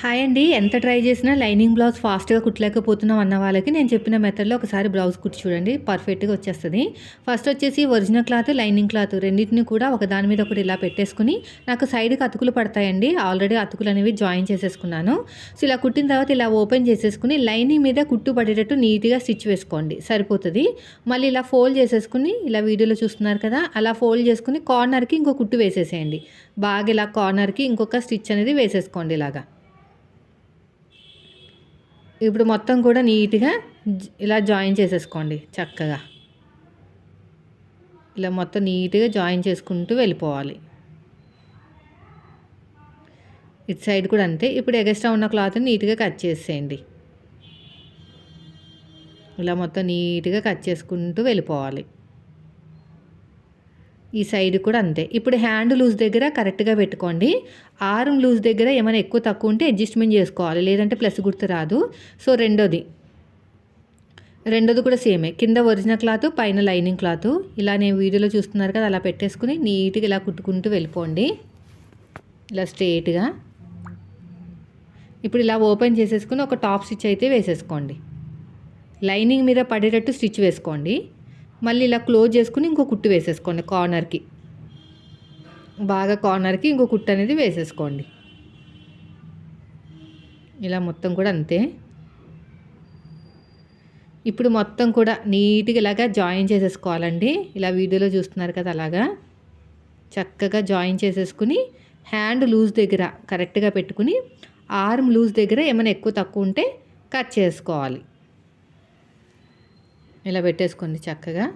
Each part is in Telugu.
హాయ్ అండి. ఎంత ట్రై చేసినా లైనింగ్ బ్లౌజ్ ఫాస్ట్గా కుట్టలేకపోతున్నాం అన్న వాళ్ళకి నేను చెప్పిన మెథడ్లో ఒకసారి బ్లౌజ్ కుట్టి చూడండి. పర్ఫెక్ట్గా వచ్చేస్తుంది. ఫస్ట్ వచ్చేసి ఒరిజినల్ క్లాత్ లైనింగ్ క్లాత్ రెండింటిని కూడా ఒక దాని మీద ఒకటి ఇలా పెట్టేసుకుని నాకు సైడ్కి అతుకులు పడతాయండి. ఆల్రెడీ అతుకులు అనేవి జాయిన్ చేసేసుకున్నాను. సో ఇలా కుట్టిన తర్వాత ఇలా ఓపెన్ చేసేసుకుని లైనింగ్ మీద కుట్టు పడేటట్టు నీట్గా స్టిచ్ వేసుకోండి. సరిపోతుంది. మళ్ళీ ఇలా ఫోల్డ్ చేసేసుకుని ఇలా వీడియోలో చూస్తున్నారు కదా అలా ఫోల్డ్ చేసుకుని కార్నర్కి ఇంకో కుట్టు వేసేసేయండి. బాగా ఇలా కార్నర్కి ఇంకొక స్టిచ్ అనేది వేసేసుకోండి ఇలాగా. ఇప్పుడు మొత్తం కూడా నీట్గా ఇలా జాయిన్ చేసేసుకోండి చక్కగా. ఇలా మొత్తం నీట్గా జాయిన్ చేసుకుంటూ వెళ్ళిపోవాలి. ఇటు సైడ్ కూడా అంతే. ఇప్పుడు ఎగస్ట్రా ఉన్న క్లాత్ని నీట్గా కట్ చేసేయండి. ఇలా మొత్తం నీట్గా కట్ చేసుకుంటూ వెళ్ళిపోవాలి. ఈ సైడ్ కూడా అంతే. ఇప్పుడు హ్యాండ్ లూజ్ దగ్గర కరెక్ట్గా పెట్టుకోండి. ఆర్మ్ లూజ్ దగ్గర ఏమైనా ఎక్కువ తక్కువ ఉంటే అడ్జస్ట్మెంట్ చేసుకోవాలి. లేదంటే ప్లస్ గుర్తు రాదు. సో రెండోది. రెండోది కూడా సేమే. కింద ఒరిజినల్ క్లాత్ పైన లైనింగ్ క్లాత్. ఇలా నేను వీడియోలో చూస్తున్నారు కదా అలా పెట్టేసుకుని నీట్గా ఇలా కుట్టుకుంటూ వెళ్ళిపోండి. ఇలా స్ట్రేట్గా ఇప్పుడు ఇలా ఓపెన్ చేసేసుకుని ఒక టాప్ స్టిచ్ అయితే వేసేసుకోండి. లైనింగ్ మీద పడేటట్టు స్టిచ్ వేసుకోండి. మళ్ళీ ఇలా క్లోజ్ చేసుకుని ఇంకో కుట్టు వేసేసుకోండి కార్నర్కి. బాగా కార్నర్కి ఇంకో కుట్టు అనేది వేసేసుకోండి. ఇలా మొత్తం కూడా అంతే. ఇప్పుడు మొత్తం కూడా నీట్గా ఇలాగా జాయిన్ చేసేసుకోవాలండి. ఇలా వీడియోలో చూస్తున్నారు కదా అలాగా. చక్కగా జాయిన్ చేసేసుకుని హ్యాండ్ లూజ్ దగ్గర కరెక్ట్గా పెట్టుకుని ఆర్మ్ లూజ్ దగ్గర ఏమైనా ఎక్కువ తక్కువ ఉంటే కట్ చేసుకోవాలి. ఇలా పెట్టేసుకోండి చక్కగా.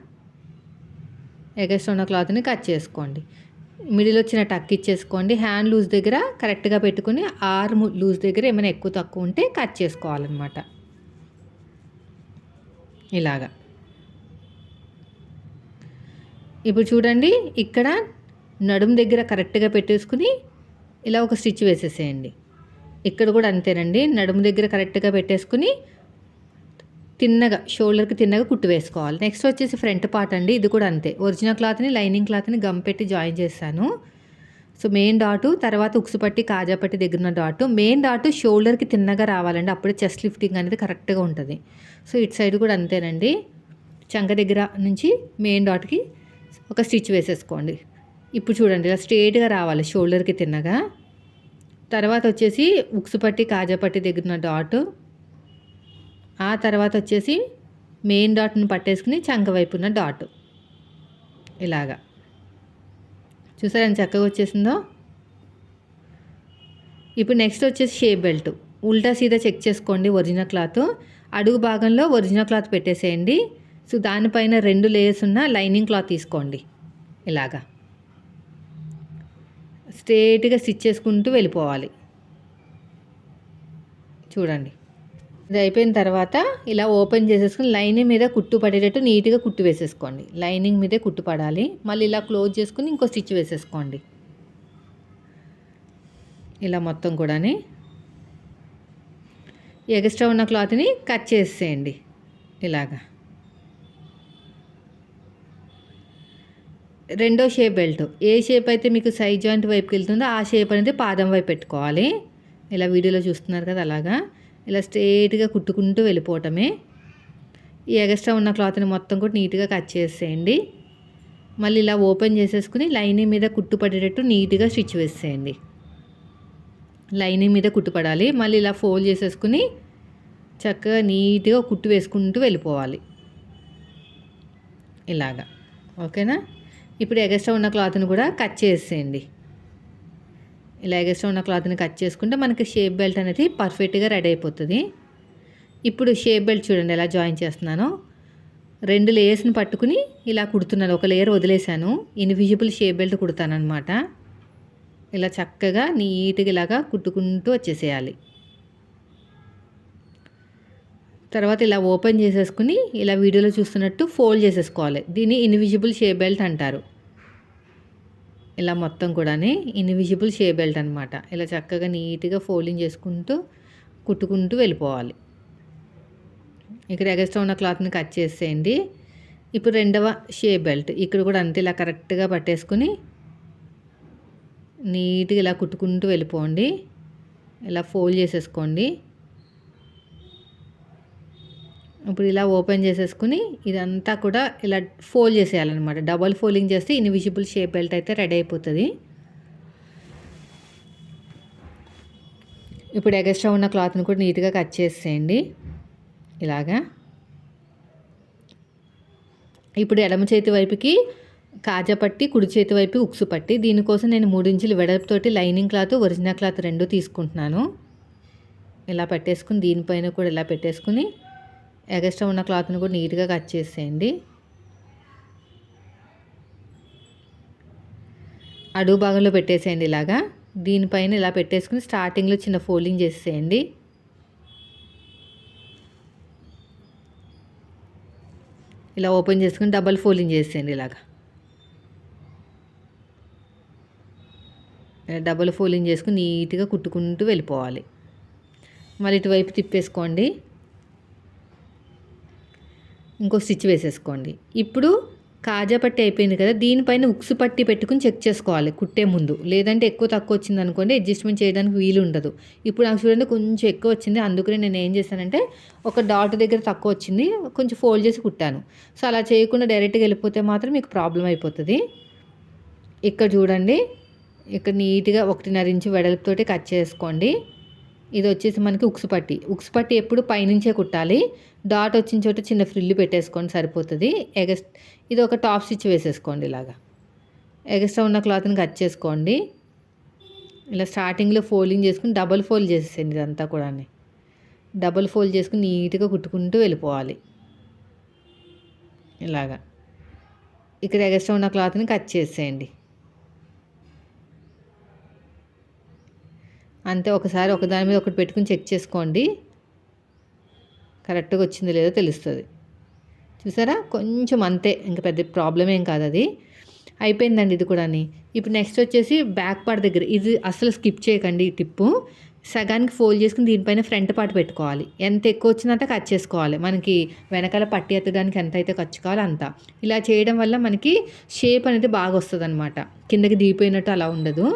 ఎగస్ట్రా ఉన్న క్లాత్ని కట్ చేసుకోండి. మిడిల్ వచ్చిన టక్ ఇచ్చేసుకోండి. హ్యాండ్ లూజ్ దగ్గర కరెక్ట్గా పెట్టుకుని ఆర్మ్ లూజ్ దగ్గర ఏమైనా ఎక్కువ తక్కువ ఉంటే కట్ చేసుకోవాలన్నమాట. ఇలాగా. ఇప్పుడు చూడండి ఇక్కడ నడుము దగ్గర కరెక్ట్గా పెట్టేసుకుని ఇలా ఒక స్టిచ్ వేసేసేయండి. ఇక్కడ కూడా అంతేనండి. నడుము దగ్గర కరెక్ట్గా పెట్టేసుకుని తిన్నగా షోల్డర్కి తిన్నగా కుట్టు వేసుకోవాలి. నెక్స్ట్ వచ్చేసి ఫ్రంట్ పార్ట్ అండి. ఇది కూడా అంతే. ఒరిజినల్ క్లాత్ని లైనింగ్ క్లాత్ని గమ్ పెట్టి జాయిన్ చేస్తాను సో మెయిన్ డాటు తర్వాత ఉక్సు పట్టి కాజా పట్టి దగ్గర ఉన్న డాటు. మెయిన్ డాటు షోల్డర్కి తిన్నగా రావాలండి. అప్పుడే చెస్ట్ లిఫ్టింగ్ అనేది కరెక్ట్గా ఉంటుంది. సో ఇటు సైడ్ కూడా అంతేనండి. చంక దగ్గర నుంచి మెయిన్ డాట్కి ఒక స్టిచ్ వేసేసుకోండి. ఇప్పుడు చూడండి ఇలా స్ట్రేట్గా రావాలి షోల్డర్కి తిన్నగా. తర్వాత వచ్చేసి ఉక్సు పట్టి కాజా పట్టి దగ్గర ఉన్న డాటు. ఆ తర్వాత వచ్చేసి మెయిన్ డాట్ని పట్టేసుకుని చంక వైపు ఉన్న డాట్. ఇలాగా. చూసారా ఎంత చక్కగా వచ్చేసిందో? ఇప్పుడు నెక్స్ట్ వచ్చేసి షేప్ బెల్ట్. ఉల్టా సీదా చెక్ చేసుకోండి ఒరిజినల్ క్లాత్. అడుగు భాగంలో ఒరిజినల్ క్లాత్ పెట్టేసేయండి. సో దానిపైన రెండు లేయర్స్ ఉన్న లైనింగ్ క్లాత్ తీసుకోండి. ఇలాగా. స్ట్రేట్గా స్టిచ్ చేసుకుంటూ వెళ్ళిపోవాలి. చూడండి. ఇది అయిపోయిన తర్వాత ఇలా ఓపెన్ చేసేసుకుని లైనింగ్ మీద కుట్టు పడేటట్టు నీట్గా కుట్టు వేసేసుకోండి. లైనింగ్ మీదే కుట్టు పడాలి. మళ్ళీ ఇలా క్లోజ్ చేసుకుని ఇంకో స్టిచ్ వేసేసుకోండి. ఇలా మొత్తం కూడాని ఎక్స్ట్రా ఉన్న క్లాత్ని కట్ చేసేయండి. ఇలాగా. రెండో షేప్ బెల్ట్. ఏ షేప్ అయితే మీకు సైడ్ జాయింట్ వైపుకి వెళ్తుందో ఆ షేప్ అనేది పాదం వైపు పెట్టుకోవాలి. ఇలా వీడియోలో చూస్తున్నారు కదా అలాగా. ఇలా స్ట్రేట్గా కుట్టుకుంటూ వెళ్ళిపోవటమే. ఈ ఎగస్ట్రా ఉన్న క్లాత్ని మొత్తం కూడా నీట్గా కట్ చేసేయండి. మళ్ళీ ఇలా ఓపెన్ చేసేసుకుని లైనింగ్ మీద కుట్టు పడేటట్టు నీట్గా స్టిచ్ వేసేయండి. లైనింగ్ మీద కుట్టుపడాలి. మళ్ళీ ఇలా ఫోల్డ్ చేసేసుకుని చక్కగా నీట్గా కుట్టు వేసుకుంటూ వెళ్ళిపోవాలి. ఇలాగా. ఓకేనా? ఇప్పుడు ఎగస్ట్రా ఉన్న క్లాత్ని కూడా కట్ చేసేయండి. ఇలా ఎగస్ట్రా ఉన్న క్లాత్ని కట్ చేసుకుంటే మనకి షేప్ బెల్ట్ అనేది పర్ఫెక్ట్గా రెడీ అయిపోతుంది. ఇప్పుడు షేప్ బెల్ట్ చూడండి ఎలా జాయిన్ చేస్తున్నాను. రెండు లేయర్స్ని పట్టుకుని ఇలా కుడుతున్నాను. ఒక లేయర్ వదిలేశాను. ఇన్విజిబుల్ షేప్ బెల్ట్ కుడతానమాట ఇలా చక్కగా నీట్గా ఇలాగా కుట్టుకుంటూ వచ్చేసేయాలి. తర్వాత ఇలా ఓపెన్ చేసేసుకుని ఇలా వీడియోలో చూస్తున్నట్టు ఫోల్డ్ చేసేసుకోవాలి. దీన్ని ఇన్విజిబుల్ షేప్ బెల్ట్ అంటారు. ఇలా మొత్తం కూడా ఇన్విజిబుల్ షే బెల్ట్ అనమాట ఇలా చక్కగా నీట్గా ఫోల్డింగ్ చేసుకుంటూ కుట్టుకుంటూ వెళ్ళిపోవాలి. ఇక్కడ ఎగస్ట్రా ఉన్న క్లాత్ని కట్ చేసేయండి. ఇప్పుడు రెండవ షే బెల్ట్ ఇక్కడ కూడా అంతే ఇలా కరెక్ట్గా పట్టేసుకుని నీట్గా ఇలా కుట్టుకుంటూ వెళ్ళిపోండి. ఇలా ఫోల్డ్ చేసేసుకోండి. ఇప్పుడు ఇలా ఓపెన్ చేసేసుకుని ఇదంతా కూడా ఇలా ఫోల్డ్ చేసేయాలన్నమాట. డబల్ ఫోల్డింగ్ చేస్తే ఇన్విజిబుల్ షేప్ బెల్ట్ అయితే రెడీ అయిపోతుంది. ఇప్పుడు ఎగస్ట్రా ఉన్న క్లాత్ని కూడా నీట్గా కట్ చేసేయండి. ఇలాగా. ఇప్పుడు ఎడమ చేతి వైపుకి కాజా పట్టి కుడి చేతి వైపు ఉక్సు పట్టి దీనికోసం నేను మూడించులు వెడల్పుతోటి లైనింగ్ క్లాత్ ఒరిజినల్ క్లాత్ రెండు తీసుకుంటున్నాను. ఇలా పెట్టేసుకుని దీనిపైన కూడా ఇలా పెట్టేసుకుని ఎగస్ట్రా ఉన్న క్లాత్ని కూడా నీట్గా కట్ చేసేయండి. అడుగు భాగంలో పెట్టేసేయండి ఇలాగా. దీనిపైన ఇలా పెట్టేసుకుని స్టార్టింగ్లో చిన్న ఫోల్డింగ్ చేసేయండి. ఇలా ఓపెన్ చేసుకుని డబల్ ఫోల్డింగ్ చేసేయండి ఇలాగా. డబల్ ఫోల్డింగ్ చేసుకుని నీట్గా కుట్టుకుంటూ వెళ్ళిపోవాలి. మళ్ళీ ఇటువైపు తిప్పేసుకోండి. ఇంకో స్టిచ్ వేసేసుకోండి. ఇప్పుడు కాజా పట్టి అయిపోయింది కదా దీనిపైన ఉక్సు పట్టి పెట్టుకుని చెక్ చేసుకోవాలి కుట్టే ముందు. లేదంటే ఎక్కువ తక్కువ వచ్చింది అనుకోండి అడ్జస్ట్మెంట్ చేయడానికి వీలు ఉండదు. ఇప్పుడు నాకు చూడండి కొంచెం ఎక్కువ వచ్చింది. అందుకనే నేను ఏం చేశానంటే ఒక డాట్ దగ్గర తక్కువ వచ్చింది కొంచెం ఫోల్డ్ చేసి కుట్టాను. సో అలా చేయకుండా డైరెక్ట్గా వెళ్ళిపోతే మాత్రం మీకు ప్రాబ్లం అయిపోతుంది. ఇక్కడ చూడండి ఇక్కడ నీట్గా ఒకటిన్నర ఇంచు వెడల్పుతోటి కట్ చేసుకోండి. ఇది వచ్చేసి మనకి ఉక్సు పట్టి. ఉక్సు పట్టి ఎప్పుడు పైనుంచే కుట్టాలి. డాట్ వచ్చిన చోట చిన్న ఫ్రిల్లు పెట్టేసుకోండి సరిపోతుంది. ఎగస్ ఇది ఒక టాప్ స్టిచ్ వేసేసుకోండి ఇలాగా. ఎగస్ట్రా ఉన్న క్లాత్ని కట్ చేసుకోండి. ఇలా స్టార్టింగ్లో ఫోల్డింగ్ చేసుకుని డబల్ ఫోల్డ్ చేసేయండి ఇదంతా కూడా డబల్ ఫోల్డ్ చేసుకుని నీట్గా కుట్టుకుంటూ వెళ్ళిపోవాలి. ఇలాగా. ఇక్కడ ఎగస్ట్రా ఉన్న క్లాత్ని కట్ చేసేయండి. అంతే ఒకసారి ఒకదాని మీద ఒకటి పెట్టుకుని చెక్ చేసుకోండి. కరెక్ట్గా వచ్చిందో లేదో తెలుస్తుంది. చూసారా? కొంచెం అంతే ఇంకా పెద్ద ప్రాబ్లం ఏం కాదు అది. అయిపోయిందండి ఇది కూడా ఇప్పుడు నెక్స్ట్ వచ్చేసి బ్యాక్ పార్ట్ దగ్గర ఇది అసలు స్కిప్ చేయకండి ఈ టిప్పు. సగానికి ఫోల్డ్ చేసుకుని దీనిపైన ఫ్రంట్ పార్ట్ పెట్టుకోవాలి. ఎంత ఎక్కువ వచ్చినంత కట్ చేసుకోవాలి. మనకి వెనకాల పట్టి ఎత్తడానికి ఎంత అయితే ఖర్చు కావాలో అంత. ఇలా చేయడం వల్ల మనకి షేప్ అనేది బాగా వస్తుంది అనమాట కిందకి దిగిపోయినట్టు అలా ఉండదు.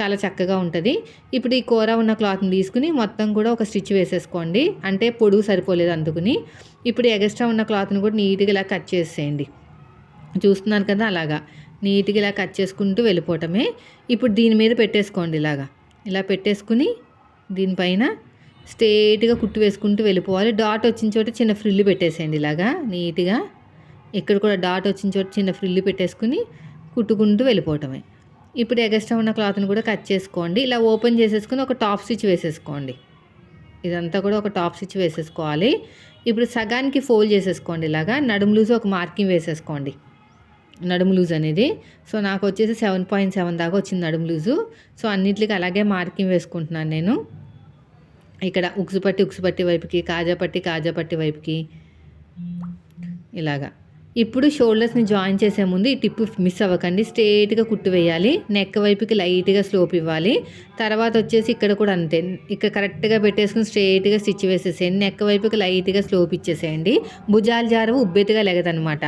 చాలా చక్కగా ఉంటుంది. ఇప్పుడు ఈ కూర ఉన్న క్లాత్ని తీసుకుని మొత్తం కూడా ఒక స్టిచ్ వేసేసుకోండి. అంటే పొడుగు సరిపోలేదు అందుకుని ఇప్పుడు ఎగస్ట్రా ఉన్న క్లాత్ని కూడా నీట్గా ఇలా కట్ చేసేయండి. చూస్తున్నారు కదా అలాగా. నీట్గా ఇలా కట్ చేసుకుంటూ వెళ్ళిపోవటమే. ఇప్పుడు దీని మీద పెట్టేసుకోండి ఇలాగా. ఇలా పెట్టేసుకుని దీనిపైన స్ట్రేట్గా కుట్టు వేసుకుంటూ వెళ్ళిపోవాలి. డాట్ వచ్చిన చోట చిన్న ఫ్రిల్లు పెట్టేసేయండి ఇలాగా నీట్గా. ఇక్కడ కూడా డాట్ వచ్చిన చోట చిన్న ఫ్రిల్లు పెట్టేసుకుని కుట్టుకుంటూ వెళ్ళిపోవటమే. ఇప్పుడు ఎగస్ట్రా ఉన్న క్లాత్ని కూడా కట్ చేసుకోండి. ఇలా ఓపెన్ చేసేసుకుని ఒక టాప్ స్టిచ్ వేసేసుకోండి. ఇదంతా కూడా ఒక టాప్ స్టిచ్ వేసేసుకోవాలి. ఇప్పుడు సగానికి ఫోల్డ్ చేసేసుకోండి ఇలాగా. నడుము లూజ్ ఒక మార్కింగ్ వేసేసుకోండి. నడుము లూజ్ అనేది. సో నాకు వచ్చేసి సెవెన్ పాయింట్ సెవెన్ దాకా వచ్చింది నడుము లూజు. సో అన్నిటికి అలాగే మార్కింగ్ వేసుకుంటున్నాను నేను. ఇక్కడ ఉక్సుపట్టి ఉక్సుపట్టి వైపుకి కాజాపట్టి కాజాపట్టి వైపుకి. ఇలాగా. ఇప్పుడు షోల్డర్స్ని జాయిన్ చేసే ముందు ఈ టిప్పు మిస్ అవ్వకండి. స్ట్రేట్గా కుట్టు వేయాలి. నెక్ వైపుకి లైట్గా స్లోప్ ఇవ్వాలి. తర్వాత వచ్చేసి ఇక్కడ కూడా అంతే. ఇక్కడ కరెక్ట్గా పెట్టేసుకుని స్ట్రేట్గా స్టిచ్ వేసేసేయండి. నెక్ వైపుకి లైట్గా స్లోప్ ఇచ్చేసేయండి. భుజాలు జారవు ఉబ్బెత్తుగా లెగదనమాట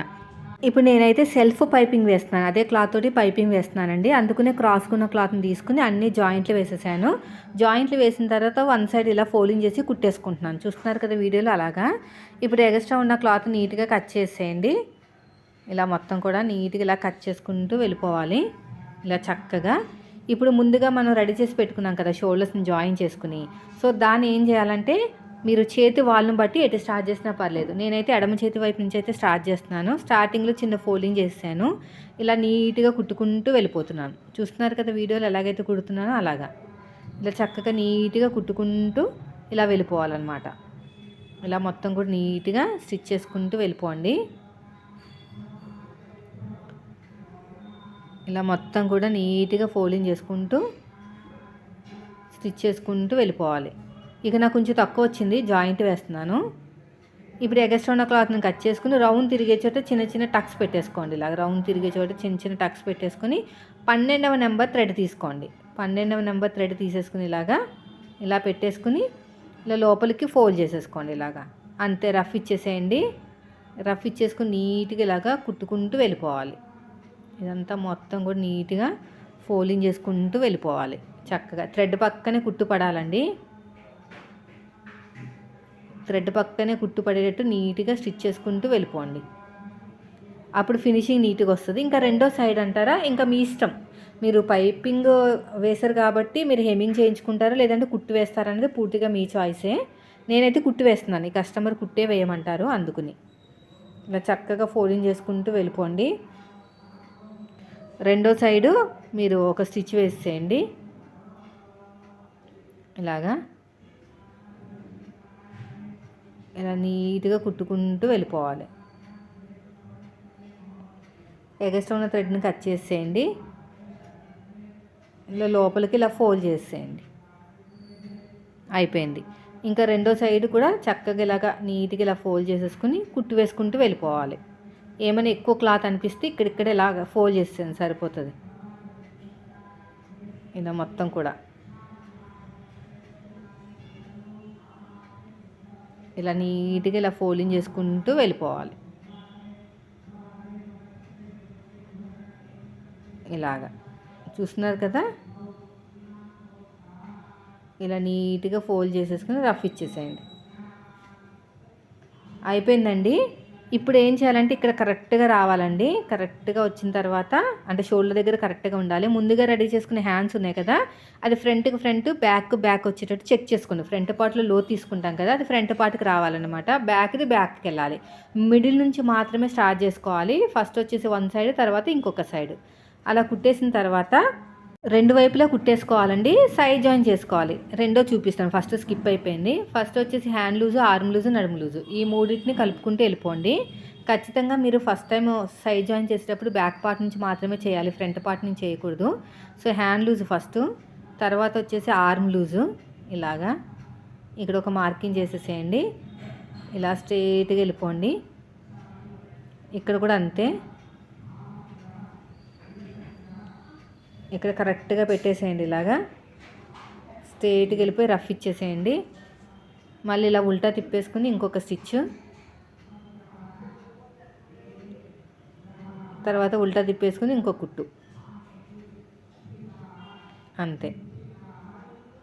ఇప్పుడు నేనైతే సెల్ఫ్ పైపింగ్ వేస్తున్నాను. అదే క్లాత్ తోటి పైపింగ్ వేస్తున్నానండి. అందుకునే క్రాస్కున్న క్లాత్ని తీసుకుని అన్ని జాయింట్లు వేసేసాను. జాయింట్లు వేసిన తర్వాత వన్ సైడ్ ఇలా ఫోల్డింగ్ చేసి కుట్టేసుకుంటున్నాను. చూస్తున్నారు కదా వీడియోలో అలాగా. ఇప్పుడు ఎగస్ట్రా ఉన్న క్లాత్ నీట్గా కట్ చేసేయండి. ఇలా మొత్తం కూడా నీట్గా ఇలా కట్ చేసుకుంటూ వెళ్ళిపోవాలి. ఇలా చక్కగా. ఇప్పుడు ముందుగా మనం రెడీ చేసి పెట్టుకున్నాం కదా షోల్డర్స్ని జాయిన్ చేసుకుని. సో దాన్ని ఏం చేయాలంటే మీరు చేతి వాళ్ళని బట్టి ఎటు స్టార్ట్ చేసినా పర్లేదు. నేనైతే ఎడమ చేతి వైపు నుంచి అయితే స్టార్ట్ చేస్తున్నాను. స్టార్టింగ్లో చిన్న ఫోల్డింగ్ చేశాను ఇలా నీట్గా కుట్టుకుంటూ వెళ్ళిపోతున్నాను. చూస్తున్నారు కదా వీడియోలు ఎలాగైతే కుడుతున్నానో అలాగా. ఇలా చక్కగా నీట్గా కుట్టుకుంటూ ఇలా వెళ్ళిపోవాలన్నమాట. ఇలా మొత్తం కూడా నీట్గా స్టిచ్ చేసుకుంటూ వెళ్ళిపోండి. ఇలా మొత్తం కూడా నీట్గా ఫోల్డింగ్ చేసుకుంటూ స్టిచ్ చేసుకుంటూ వెళ్ళిపోవాలి. ఇక నాకు కొంచెం తక్కువ వచ్చింది జాయింట్ వేస్తున్నాను. ఇప్పుడు ఎగస్ట్రా ఉన్న క్లాత్ని కట్ చేసుకుని రౌండ్ తిరిగే చోట చిన్న చిన్న టక్స్ పెట్టేసుకోండి. ఇలా రౌండ్ తిరిగే చోట చిన్న చిన్న టక్స్ పెట్టేసుకొని పన్నెండవ నెంబర్ థ్రెడ్ తీసుకోండి. పన్నెండవ నెంబర్ థ్రెడ్ తీసేసుకుని ఇలాగా ఇలా పెట్టేసుకుని ఇలా లోపలికి ఫోల్డ్ చేసేసుకోండి ఇలాగా. అంతే రఫ్ ఇచ్చేసేయండి. రఫ్ ఇచ్చేసుకుని నీట్గా ఇలాగా కుట్టుకుంటూ వెళ్ళిపోవాలి. ఇదంతా మొత్తం కూడా నీట్గా ఫోలింగ్ చేసుకుంటూ వెళ్ళిపోవాలి. చక్కగా థ్రెడ్ పక్కనే కుట్టు పడాలండి థ్రెడ్ పక్కనే కుట్టు పడేటట్టు నీట్గా స్టిచ్ చేసుకుంటూ వెళ్ళిపోండి. అప్పుడు ఫినిషింగ్ నీట్గా వస్తుంది. ఇంకా రెండో సైడ్ అంటారా? ఇంకా మీ ఇష్టం. మీరు పైపింగ్ వేశారు కాబట్టి మీరు హెమ్మింగ్ చేయించుకుంటారా? లేదంటే కుట్టు వేస్తారా అనేది పూర్తిగా మీ చాయిసే. నేనైతే కుట్టు వేస్తున్నాను. ఈ కస్టమర్ కుట్టే వేయమంటారు అందుకుని. ఇలా చక్కగా ఫోల్డింగ్ చేసుకుంటూ వెళ్ళిపోండి. రెండో సైడు మీరు ఒక స్టిచ్ వేసేయండి. ఇలాగా. ఇలా నీట్గా కుట్టుకుంటూ వెళ్ళిపోవాలి. ఎగస్ట్ ఉన్న థ్రెడ్ని కట్ చేసేయండి. ఇలా లోపలికి ఇలా ఫోల్డ్ చేసేయండి. అయిపోయింది. ఇంకా రెండో సైడ్ కూడా చక్కగా ఇలాగా నీట్గా ఇలా ఫోల్డ్ చేసేసుకుని కుట్టు వేసుకుంటూ వెళ్ళిపోవాలి. ఏమైనా ఎక్కువ క్లాత్ అనిపిస్తే ఇక్కడిక్కడే ఇలాగ ఫోల్డ్ చేసేయండి సరిపోతుంది. ఇలా మొత్తం కూడా. ఇలా నీట్గా ఇలా ఫోల్డింగ్ చేసుకుంటూ వెళ్ళిపోవాలి. ఇలాగా. చూస్తున్నారు కదా? ఇలా నీట్గా ఫోల్డ్ చేసేసుకుని రఫ్ ఇచ్చేసేయండి. అయిపోయిందండి? ఇప్పుడు ఏం చేయాలంటే ఇక్కడ కరెక్ట్గా రావాలండి. కరెక్ట్గా వచ్చిన తర్వాత అంటే షోల్డర్ దగ్గర కరెక్ట్గా ఉండాలి. ముందుగా రెడీ చేసుకునే హ్యాండ్స్ ఉన్నాయి కదా అది ఫ్రంట్కి ఫ్రంట్ బ్యాక్ బ్యాక్ వచ్చేటట్టు చెక్ చేసుకోండి. ఫ్రంట్ పార్ట్లో లో తీసుకుంటాం కదా అది ఫ్రంట్ పార్ట్కి రావాలన్నమాట. బ్యాక్ది బ్యాక్కి వెళ్ళాలి. మిడిల్ నుంచి మాత్రమే స్టార్ట్ చేసుకోవాలి. ఫస్ట్ వచ్చేసి వన్ సైడ్ తర్వాత ఇంకొక సైడ్. అలా కుట్టేసిన తర్వాత రెండు వైపులా కుట్టేసుకోవాలండి సైడ్ జాయిన్ చేసుకోవాలి. రెండో చూపిస్తాను ఫస్ట్ స్కిప్ అయిపోయింది. ఫస్ట్ వచ్చేసి హ్యాండ్ లూజు ఆర్మ్ లూజు నడుము లూజు ఈ మూడింటిని కలుపుకుంటూ వెళ్ళిపోండి. ఖచ్చితంగా మీరు ఫస్ట్ టైం సైడ్ జాయిన్ చేసేటప్పుడు బ్యాక్ పార్ట్ నుంచి మాత్రమే చేయాలి ఫ్రంట్ పార్ట్ నుంచి చేయకూడదు. సో హ్యాండ్ లూజు ఫస్ట్ తర్వాత వచ్చేసి ఆర్మ్ లూజు ఇలాగా. ఇక్కడ ఒక మార్కింగ్ చేసేసేయండి. ఇలా స్ట్రైట్గా వెళ్ళిపోండి. ఇక్కడ కూడా అంతే. ఇక్కడ కరెక్ట్గా పెట్టేసేయండి ఇలాగా. స్ట్రేట్గా వెళ్ళిపోయి రఫ్ ఇచ్చేసేయండి. మళ్ళీ ఇలా ఉల్టా తిప్పేసుకుని ఇంకొక స్టిచ్. తర్వాత ఉల్టా తిప్పేసుకుని ఇంకొక కుట్టు. అంతే.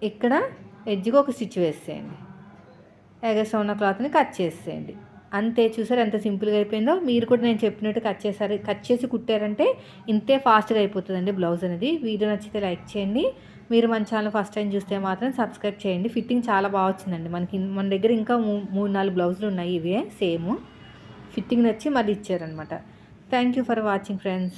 ఇక్కడ ఎడ్జ్కి ఒక స్టిచ్ వేసేయండి. ఎగస్ట్రా ఉన్న క్లాత్ని కట్ చేసేయండి. అంతే చూసారు ఎంత సింపుల్గా అయిపోయిందో? మీరు కూడా నేను చెప్పినట్టు కట్ చేశారు. కట్ చేసి కుట్టారంటే ఇంతే ఫాస్ట్గా అయిపోతుందండి బ్లౌజ్ అనేది. వీడియో నచ్చితే లైక్ చేయండి. మీరు మన ఛానల్ ఫస్ట్ టైం చూస్తే మాత్రం సబ్స్క్రైబ్ చేయండి. ఫిట్టింగ్ చాలా బాగా వచ్చిందండి. మనకి మన దగ్గర ఇంకా మూడు నాలుగు బ్లౌజులు ఉన్నాయి ఇవే సేమ్. ఫిట్టింగ్ నచ్చి మళ్ళీ ఇచ్చారనమాట thank you for watching friends.